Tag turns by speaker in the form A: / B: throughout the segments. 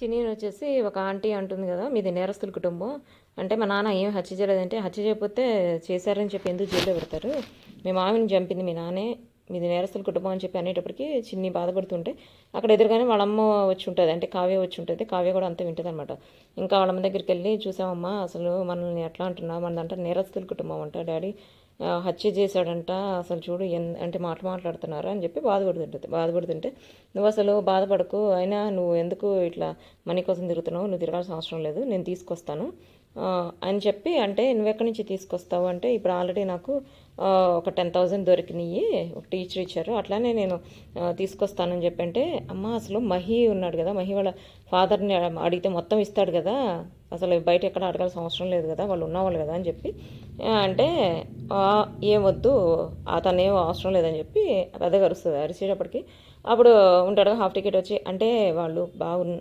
A: చిన్ని వచ్చేసి ఒక ఆంటీ అంటుంది కదా మీది నేరస్తుల కుటుంబం. అంటే మా నాన్న ఏం హత్య చేయలేదంటే హత్య చేయకపోతే చేశారని చెప్పి ఎందుకు జైల్లో పెడతారు? మీ మామిని చంపింది మీ నాన్నే మీది నేరస్తుల కుటుంబం అని చెప్పి అనేటప్పటికి చిన్ని బాధపడుతుంటే అక్కడ ఎదురుగానే వాళ్ళమ్మ వచ్చి ఉంటుంది. అంటే కావ్య వచ్చి ఉంటుంది. కావ్య కూడా అంతా వింటుంది అనమాట ఇంకా వాళ్ళమ్మ దగ్గరికి వెళ్ళి చూసామమ్మా అసలు మనల్ని ఎట్లా అంటున్నా మనదంట నేరస్తుల కుటుంబం అంట డాడీ. హత్య చేశాడంట. అసలు చూడు ఎన్ అంటే మాట మాట్లాడుతున్నారా అని చెప్పి బాధపడుతుంటుంది బాధపడుతుంటే నువ్వు అసలు బాధపడకు. అయినా నువ్వు ఎందుకు ఇట్లా మనీ కోసం తిరుగుతున్నావు? నువ్వు తిరగాల్సిన అవసరం లేదు. నేను తీసుకొస్తాను. అని చెప్పి అంటే నువ్వు ఎక్కడి నుంచి తీసుకొస్తావు అంటే ఇప్పుడు ఆల్రెడీ నాకు ఒక టెన్ థౌజండ్ దొరికినాయి ఒక టీచర్ ఇచ్చారు. అట్లానే నేను తీసుకొస్తానని చెప్పి అంటే అమ్మ అసలు మహి ఉన్నాడు కదా మహి వాళ్ళ ఫాదర్ని అడిగితే మొత్తం ఇస్తాడు కదా అసలు బయట ఎక్కడ అడగాల్సిన అవసరం లేదు కదా వాళ్ళు ఉన్నవాళ్ళు కదా అని చెప్పి అంటే ఏమొద్దు ఏం వద్దు అవసరం లేదని చెప్పి పెద్దగా అరుస్తుంది. అరిచేటప్పటికి అప్పుడు ఉంటాడు హాఫ్ టికెట్ వచ్చి అంటే వాళ్ళు బాగున్న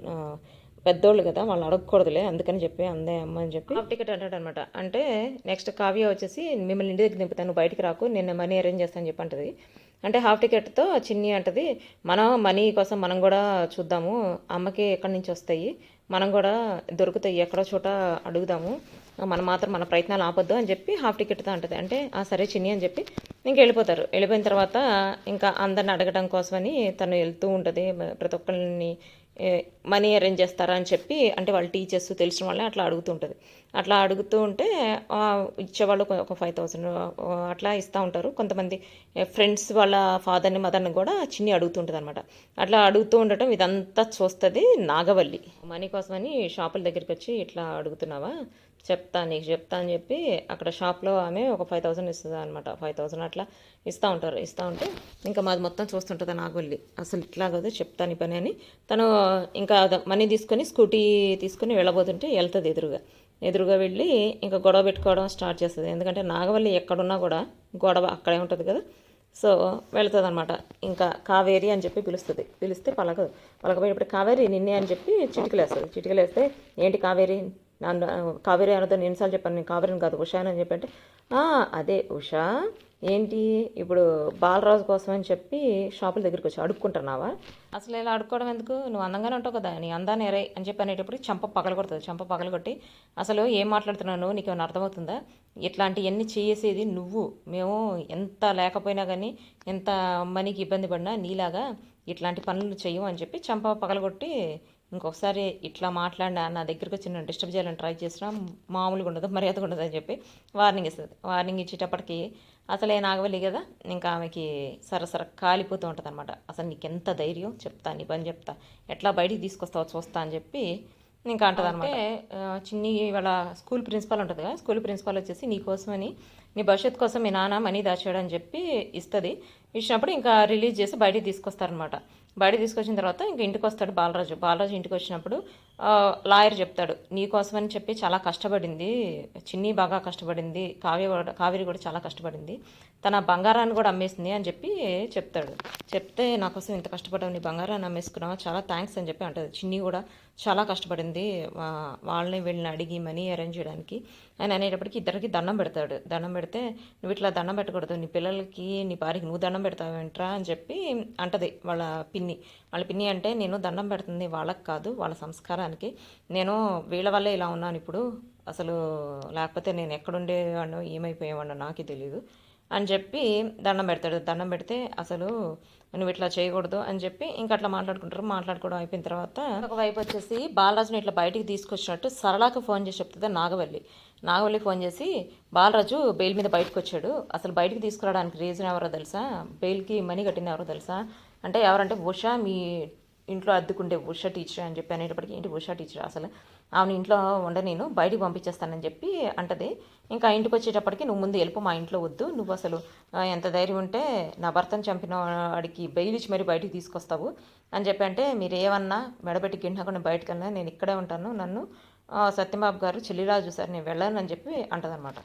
A: పెద్దోళ్ళు కదా వాళ్ళు అడగకూడదులే అందుకని చెప్పి అందే అమ్మ అని చెప్పి. హాఫ్ టికెట్ అంటాడు అనమాట అంటే నెక్స్ట్ కావ్య వచ్చేసి మిమ్మల్ని ఇంటి దగ్గర దింపుతాను బయటికి రాకు నేను మనీ అరేంజ్ చేస్తాను చెప్పి అంటది. అంటే హాఫ్ టికెట్తో చిన్ని అంటది మనం మనీ కోసం మనం కూడా చూద్దాము అమ్మకి ఎక్కడి నుంచి వస్తాయి మనం కూడా దొరుకుతాయి ఎక్కడో చోట అడుగుదాము మనం మాత్రం మన ప్రయత్నాలు ఆపొద్దు అని చెప్పి హాఫ్ టికెట్తో అంటది. అంటే ఆ సరే చిన్ని అని చెప్పి ఇంక వెళ్ళిపోతారు. వెళ్ళిపోయిన తర్వాత ఇంకా అందరిని అడగడం కోసమని తను వెళ్తూ ఉంటుంది ప్రతి ఒక్కరిని మనీ అరేంజ్ చేస్తారా అని చెప్పి అంటే వాళ్ళ టీచర్స్ తెలిసిన వాళ్ళని అట్లా అడుగుతుంటుంది. అట్లా అడుగుతూ ఉంటే ఇచ్చేవాళ్ళు ఒక- ఒక ఫైవ్ థౌసండ్ అట్లా ఇస్తూ ఉంటారు. కొంతమంది ఫ్రెండ్స్ వాళ్ళ ఫాదర్ని మదర్ని కూడా చిన్ని అడుగుతుంటుంది అనమాట అట్లా అడుగుతూ ఉండటం ఇదంతా చూస్తుంది నాగవల్లి. మనీ కోసమని షాపుల దగ్గరికి వచ్చి ఇట్లా అడుగుతున్నావా? చెప్తా నీకు చెప్తా అని చెప్పి అక్కడ షాప్లో ఆమె ఒక ఫైవ్ థౌసండ్ ఇస్తుంది అనమాట ఫైవ్ థౌసండ్ అట్లా ఇస్తూ ఉంటారు ఇస్తూ ఉంటే ఇంకా మాది మొత్తం చూస్తుంటుంది నాగవల్లి. అసలు ఇట్లా కదా చెప్తాను ఈ పని అని. తను ఇంకా మనీ తీసుకొని స్కూటీ తీసుకొని వెళ్ళబోతుంటే వెళ్తుంది ఎదురుగా. ఎదురుగా వెళ్ళి ఇంకా గొడవ పెట్టుకోవడం స్టార్ట్ చేస్తుంది. ఎందుకంటే నాగవల్లి ఎక్కడున్నా కూడా గొడవ అక్కడే ఉంటుంది కదా. సో వెళ్తుంది అనమాట ఇంకా కావేరి అని చెప్పి పిలుస్తుంది. పిలిస్తే పలకదు. పలకపోయినప్పుడు కావేరి నిన్నే అని చెప్పి చిటికలేస్తుంది. చిటికలేస్తే ఏంటి కావేరి? నన్ను కావేరి అనతో ఎన్నిసార్లు చెప్పాను నేను కావేరిని కాదు ఉషా అని చెప్పంటే అదే ఉషా ఏంటి ఇప్పుడు బాలరాజు కోసం అని చెప్పి షాపుల దగ్గరికి వచ్చి అడుక్కుంటున్నావా? అసలు ఇలా అడుక్కోవడం ఎందుకు? నువ్వు అందంగానే ఉంటావు కదా నీ అందాన్ని ఎరే అని చెప్పి అనేటప్పుడు చంప పగలగొడుతుంది చంప పగలగొట్టి అసలు ఏం మాట్లాడుతున్నావు నువ్వు నీకు ఏమైనా అర్థమవుతుందా? ఇట్లాంటివన్నీ చేసేది నువ్వు. మేము ఎంత లేకపోయినా కానీ ఎంత మనీకి ఇబ్బంది పడినా నీలాగా ఇట్లాంటి పనులు చేయము అని చెప్పి చంప పగలగొట్టి ఇంకొకసారి ఇట్లా మాట్లాడినా నా దగ్గరకు వచ్చి డిస్టర్బ్ చేయాలని ట్రై చేసినా మామూలుగా ఉండదు మర్యాదగా ఉండదు అని చెప్పి వార్నింగ్ ఇస్తుంది. వార్నింగ్ ఇచ్చేటప్పటికి అసలే నాగవల్లి కదా ఇంకా ఆమెకి సరసర కాలిపోతూ ఉంటుంది అనమాట అసలు నీకు ఎంత ధైర్యం? చెప్తా నీ పని చెప్తా. ఎట్లా బయటికి తీసుకొస్తావో చూస్తా అని చెప్పి ఇంకా అంటది అనమాట చిన్ని వాళ్ళ స్కూల్ ప్రిన్సిపాల్ ఉంటుంది కదా స్కూల్ ప్రిన్సిపాల్ వచ్చేసి నీ కోసమని నీ భవిష్యత్తు కోసం మీ నాన్న మనీ దాచేయడం అని చెప్పి ఇస్తుంది. ఇచ్చినప్పుడు ఇంకా రిలీజ్ చేసి బయటికి తీసుకొస్తారనమాట బడి తీసుకొచ్చిన తర్వాత ఇంక ఇంటికి వస్తాడు బాలరాజు. బాలరాజు ఇంటికి వచ్చినప్పుడు లాయర్ చెప్తాడు నీకోసమని చెప్పి చాలా కష్టపడింది చిన్ని బాగా కష్టపడింది కావ్య కూడా కావేరి కూడా చాలా కష్టపడింది తన బంగారాన్ని కూడా అమ్మేసింది అని చెప్పి చెప్తాడు. చెప్తే నా కోసం ఇంత కష్టపడ్డావు నీ బంగారాన్ని అమ్మేసుకున్నావు? చాలా థ్యాంక్స్ అని చెప్పి అంటది. చిన్ని కూడా చాలా కష్టపడింది వాళ్ళని వీళ్ళని అడిగి మనీ అరేంజ్ చేయడానికి. ఆయన అనేటప్పటికి ఇద్దరికి దండం పెడతాడు. దండం పెడితే నువ్వు ఇట్లా దండం పెట్టకూడదు నీ పిల్లలకి నీ భార్యకి నువ్వు దండం పెడతావు ఏంట్రా అని చెప్పి అంటది వాళ్ళ పిన్ని. వాళ్ళ పిన్ని అంటే నేను దండం పెడుతుంది వాళ్ళకి కాదు వాళ్ళ సంస్కారానికి. నేను వీళ్ళ వల్లే ఇలా ఉన్నాను ఇప్పుడు. అసలు లేకపోతే నేను ఎక్కడుండేవాడినో ఏమైపోయేవాడినో నాకే తెలియదు అని చెప్పి దండం పెడతాడు. దండం పెడితే అసలు నువ్వు ఇట్లా చేయకూడదు అని చెప్పి ఇంకా అట్లా మాట్లాడుకుంటారు. మాట్లాడుకోవడం అయిపోయిన తర్వాత ఒక వైపు వచ్చేసి బాలరాజుని ఇట్లా బయటికి తీసుకొచ్చినట్టు సరళాకి ఫోన్ చేసి చెప్తుంది నాగవల్లి. నాగవల్లి ఫోన్ చేసి బాలరాజు బెయిల్ మీద బయటకు వచ్చాడు. అసలు బయటికి తీసుకురావడానికి రీజన్ ఎవరో తెలుసా? బెయిల్కి మనీ కట్టింది ఎవరో తెలుసా? అంటే ఎవరంటే ఉషా మీ ఇంట్లో అద్దుకుంటే ఉష టీచర్ అని చెప్పి అనేటప్పటికి ఏంటి ఉషా టీచర్ అసలు? ఆమెను ఇంట్లో ఉండ నేను బయటికి పంపించేస్తానని చెప్పి అంటది. ఇంకా ఇంటికి వచ్చేటప్పటికి నువ్వు ముందు వెళ్ళిపో మా ఇంట్లో వద్దు. నువ్వు అసలు ఎంత ధైర్యం ఉంటే నా భర్తను చంపిన వాడికి బెయిల్ ఇచ్చి మరీ బయటికి తీసుకొస్తావు అని చెప్పి అంటే మీరు ఏమన్నా మెడబెట్టి గిన్నకుండా బయటకు వెళ్ళినా నేను ఇక్కడే ఉంటాను. నన్ను సత్యబాబు గారు చెల్లిరాజు సార్ నేను వెళ్ళాను అని చెప్పి అంటదనమాట